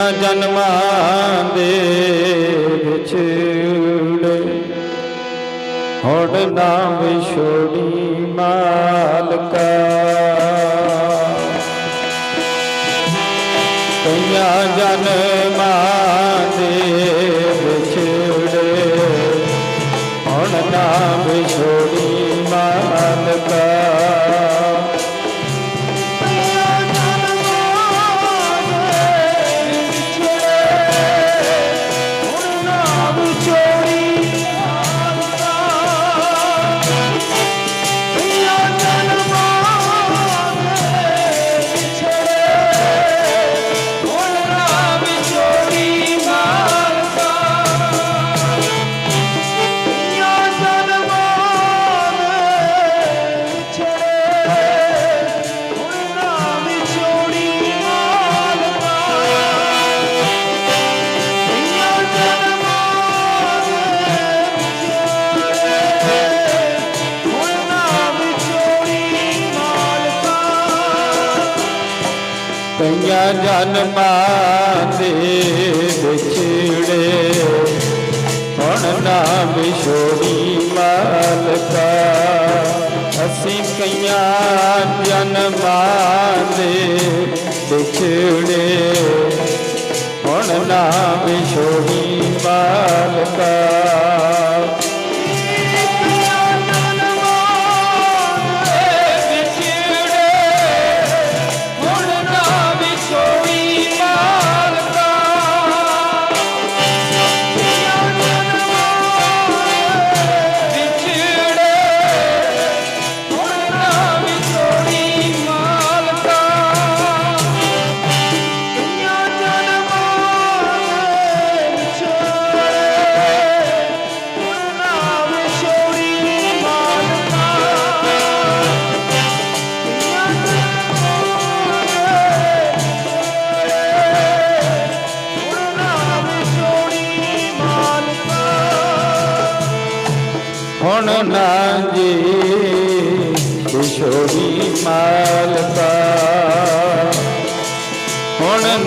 જન્મા દેવ છેડે હોડના વિશોડી માલકા. કૈયા જન્મા દેવ ਕਈਆਂ ਜਨਮਾਂ ਦੇ ਵਿਛੜੇ ਹੁਣ ਨਾ ਵਿਛੋੜੀ ਮਾਲਕਾ। ਅਸੀਂ ਕਈਆਂ ਜਨਮਾਂ ਦੇ ਵਿਛੜੇ ਹੁਣ ਨਾ ਵਿਛੋੜੀ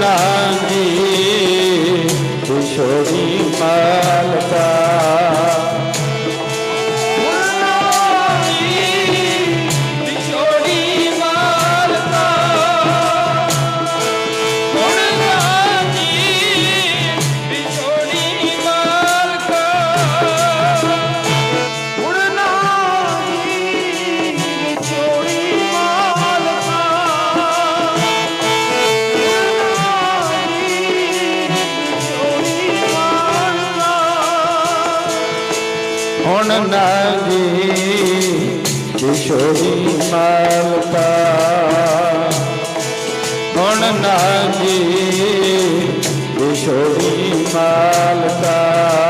Thank you. મોણનાજી કિશોરી માલતા મોણનાજી કિશોરી માલતા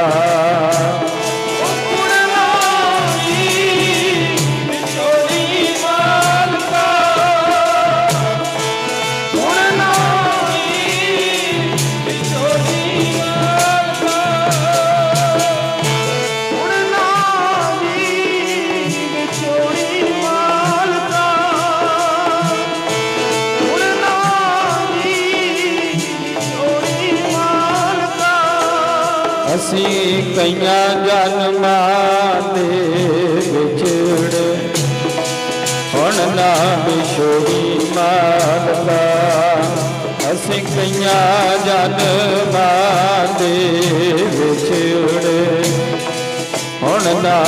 ਕਈਆਂ ਜਨਮਾਂ ਦੇ ਵਿਛੜੇ। ਹੁਣ ਨਾ ਵਿਛੋੜੀ ਮਾਲਕਾ ਅਸੀਂ ਕਈਆਂ ਜਨਮਾਂ ਦੇ ਵਿਛੜੇ। ਹੁਣ ਨਾ